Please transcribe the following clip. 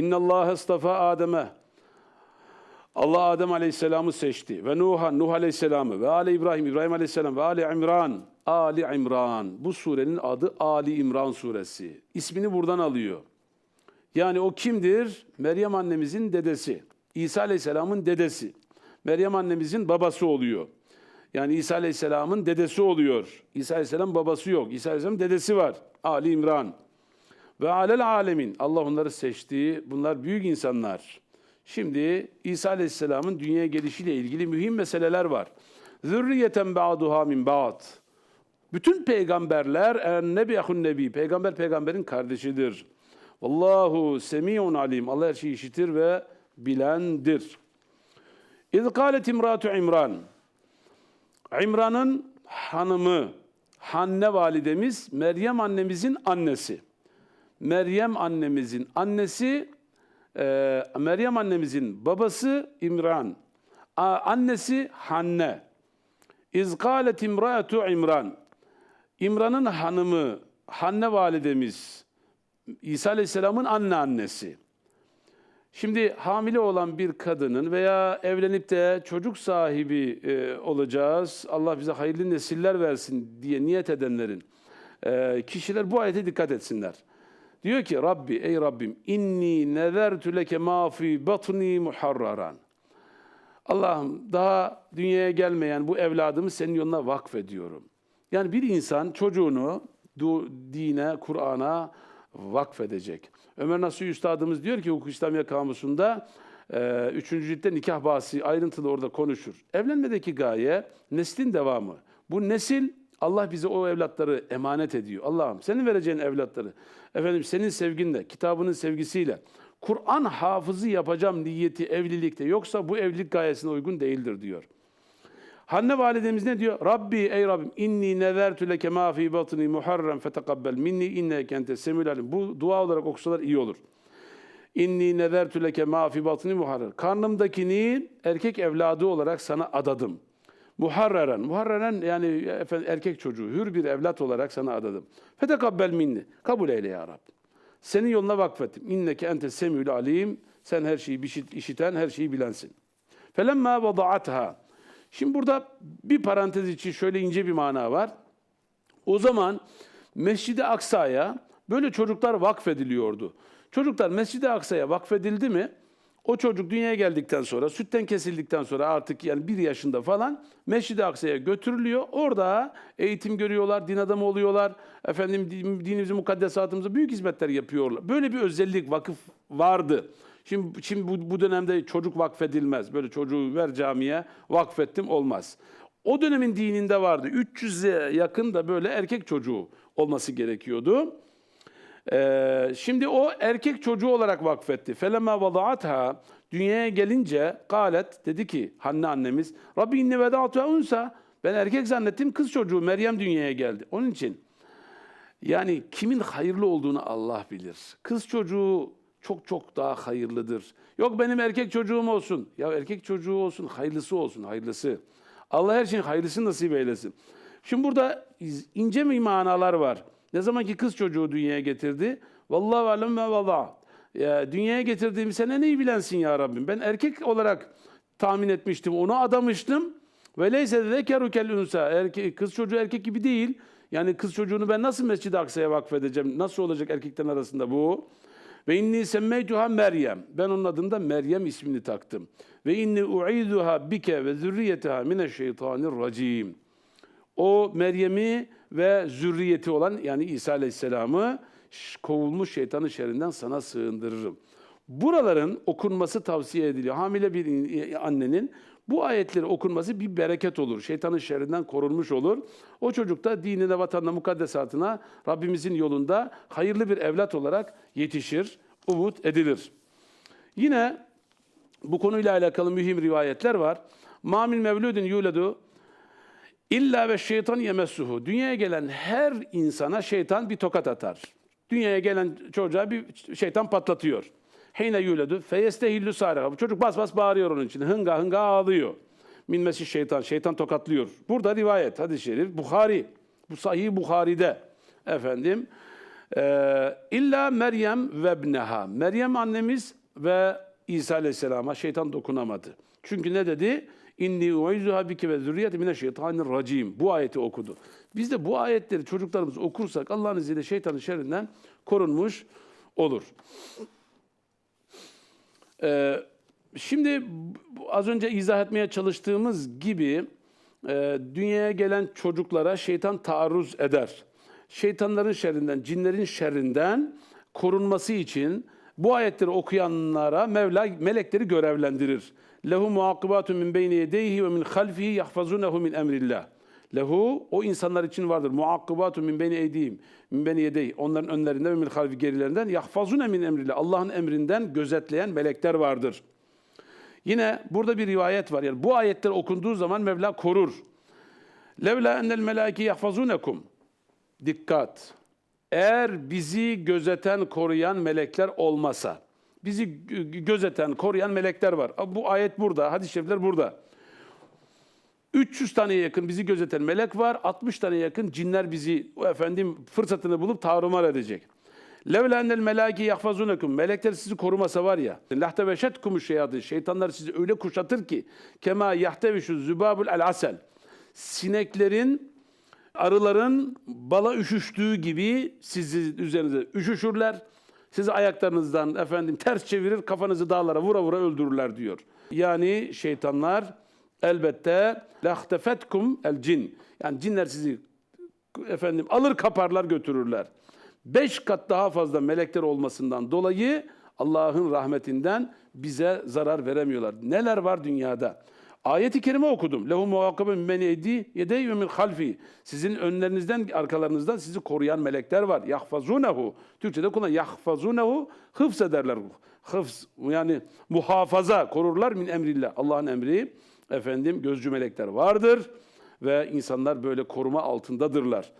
İnna Allah istafa Adem'e. Allah Adem Aleyhisselam'ı seçti ve Nuh'a Nuh Aleyhisselam'ı ve Ali İbrahim İbrahim Aleyhisselam ve Ali İmran Ali İmran. Bu surenin adı Ali İmran suresi. İsmini buradan alıyor. Yani o kimdir? Meryem annemizin dedesi. İsa Aleyhisselam'ın dedesi. Meryem annemizin babası oluyor. Yani İsa Aleyhisselam'ın dedesi oluyor. İsa Aleyhisselam babası yok. İsa Aleyhisselam dedesi var. Ali İmran. Ve alel alemin. Allah onları seçti. Bunlar büyük insanlar. Şimdi İsa Aleyhisselam'ın dünyaya gelişiyle ilgili mühim meseleler var. Zürriyeten ba'duha min ba'd. Bütün peygamberler en nebiyahun nebi. Peygamber peygamberin kardeşidir. Vallahu semiun alim. Allah her şeyi işitir ve bilendir. İz kâlet imratu İmran. İmran'ın hanımı, Hanne validemiz, Meryem annemizin annesi. Meryem annemizin annesi, e, Meryem annemizin babası İmran. Annesi Hanne. İz kâlet imratu İmran. İmran'ın hanımı, Hanne validemiz, İsa Aleyhisselam'ın anne annesi. Şimdi hamile olan bir kadının veya evlenip de çocuk sahibi e, olacağız, Allah bize hayırlı nesiller versin diye niyet edenlerin e, kişiler bu ayete dikkat etsinler. Diyor ki Rabbi ey Rabbim inni nezertü leke ma fi batni muharraran. Allah'ım daha dünyaya gelmeyen bu evladımı senin yoluna vakfediyorum. Yani bir insan çocuğunu dine, Kur'an'a vakfedecek. Ömer Nasuhi Üstadımız diyor ki Hukuk İslamiye Kamusu'nda e, üçüncü ciltte nikah bahsi ayrıntılı orada konuşur. Evlenmedeki gaye neslin devamı. Bu nesil Allah bize o evlatları emanet ediyor. Allah'ım senin vereceğin evlatları, efendim senin sevginle, kitabının sevgisiyle, Kur'an hafızı yapacağım niyeti evlilikte yoksa bu evlilik gayesine uygun değildir diyor. Hanne validemiz ne diyor? Rabbi ey Rabbim inni nezertü leke ma fi batni muharrem fetekabbel minni inneke ente semül. Bu dua olarak okusalar iyi olur. İnni nezertü leke ma fi batni muharrer. Karnımdakini erkek evladı olarak sana adadım. Muharreren. Muharreren yani efendim, erkek çocuğu, hür bir evlat olarak sana adadım. Fetekabbel minni. Kabul eyle ya Rab. Senin yoluna vakfettim. İnneke ente semül alim. Sen her şeyi işit- işiten, her şeyi bilensin. Felemma vada'atha. Şimdi burada bir parantez için şöyle ince bir mana var. O zaman Mescid-i Aksa'ya böyle çocuklar vakfediliyordu. Çocuklar Mescid-i Aksa'ya vakfedildi mi o çocuk dünyaya geldikten sonra, sütten kesildikten sonra artık yani bir yaşında falan Mescid-i Aksa'ya götürülüyor. Orada eğitim görüyorlar, din adamı oluyorlar. Efendim din- dinimizi, mukaddesatımıza büyük hizmetler yapıyorlar. Böyle bir özellik vakıf vardı. Şimdi, şimdi bu, bu dönemde çocuk vakfedilmez. Böyle çocuğu ver camiye vakfettim olmaz. O dönemin dininde vardı. 300'e yakın da böyle erkek çocuğu olması gerekiyordu. Ee, şimdi o erkek çocuğu olarak vakfetti. Felema vadaatha dünyaya gelince galet dedi ki Hanne annemiz Rabbi inni veda'tu unsa ben erkek zannettim kız çocuğu Meryem dünyaya geldi. Onun için yani kimin hayırlı olduğunu Allah bilir. Kız çocuğu çok çok daha hayırlıdır. Yok benim erkek çocuğum olsun. Ya erkek çocuğu olsun, hayırlısı olsun, hayırlısı. Allah her şeyin hayırlısını nasip eylesin. Şimdi burada ince mi manalar var. Ne zaman ki kız çocuğu dünyaya getirdi. Vallahu alem ve. Ya, dünyaya getirdiğim sene neyi bilensin ya Rabbim. Ben erkek olarak tahmin etmiştim, onu adamıştım. Ve leyse zekeru kel unsa. Erkek, kız çocuğu erkek gibi değil. Yani kız çocuğunu ben nasıl Mescid-i Aksa'ya vakfedeceğim? Nasıl olacak erkeklerin arasında bu? Ve inni semmeytuha Meryem. Ben onun adında Meryem ismini taktım. Ve inni u'iduha bike ve zürriyeteha mineşşeytanirracim. O Meryem'i ve zürriyeti olan yani İsa Aleyhisselam'ı kovulmuş şeytanın şerrinden sana sığındırırım. Buraların okunması tavsiye ediliyor. Hamile bir in- annenin bu ayetleri okunması bir bereket olur. Şeytanın şerrinden korunmuş olur. O çocuk da dinine, vatanına, mukaddesatına Rabbimizin yolunda hayırlı bir evlat olarak yetişir, umut edilir. Yine bu konuyla alakalı mühim rivayetler var. Mamil mevludin yuledu İlla ve şeytan yemessuhu. Dünyaya gelen her insana şeytan bir tokat atar. Dünyaya gelen çocuğa bir şeytan patlatıyor. Heyne yuledu feyestehillu sariha. Bu çocuk bas bas bağırıyor onun için. Hınga hınga ağlıyor. Minmesi şeytan. Şeytan tokatlıyor. Burada rivayet, hadis-i şerif, Bukhari. Bu sahih Bukhari'de. Efendim, Ee, illa Meryem ve ibneha. Meryem annemiz ve İsa Aleyhisselam'a şeytan dokunamadı. Çünkü ne dedi? İnni uizuha bike ve zürriyeti mineşşeytanirracim. Bu ayeti okudu. Biz de bu ayetleri çocuklarımız okursak Allah'ın izniyle şeytanın şerrinden korunmuş olur. Ee, şimdi az önce izah etmeye çalıştığımız gibi e, dünyaya gelen çocuklara şeytan taarruz eder. Şeytanların şerrinden, cinlerin şerrinden korunması için bu ayetleri okuyanlara Mevla melekleri görevlendirir. Lehu muakibatun min beyni yedeyhi ve min halfihi yahfazunehu min emrillah. Lehu o insanlar için vardır. Muakkibatu min beni eydihim. Min beni yedeyh. Onların önlerinde ve min halfi gerilerinden. Yahfazune min emrillah. Allah'ın emrinden gözetleyen melekler vardır. Yine burada bir rivayet var. Yani bu ayetler okunduğu zaman Mevla korur. Levla ennel melaike yahfazunekum. Dikkat. Eğer bizi gözeten, koruyan melekler olmasa, bizi gö- gözeten, koruyan melekler var. Bu ayet burada, hadis-i şerifler burada. 300 taneye yakın bizi gözeten melek var. 60 tane yakın cinler bizi o efendim fırsatını bulup tarumar edecek. Levla ennel melâki yahfazunekum. Melekler sizi korumasa var ya. Lahteveşetkumu şeyatı. Şeytanlar sizi öyle kuşatır ki kema yahtevişu zübabul el asel. Sineklerin arıların bala üşüştüğü gibi sizi üzerinize üşüşürler. Sizi ayaklarınızdan efendim ters çevirir, kafanızı dağlara vura vura öldürürler diyor. Yani şeytanlar elbette lahtefetkum el cin. Yani cinler sizi efendim alır kaparlar götürürler. Beş kat daha fazla melekler olmasından dolayı Allah'ın rahmetinden bize zarar veremiyorlar. Neler var dünyada? Ayet-i kerime okudum. Lehu muakabe min beni edi yedey min halfi. Sizin önlerinizden, arkalarınızdan sizi koruyan melekler var. Yahfazunehu. Türkçede kullanılan yahfazunehu hıfz ederler. Hıfz yani muhafaza korurlar min emrillah. Allah'ın emri efendim gözcü melekler vardır ve insanlar böyle koruma altındadırlar.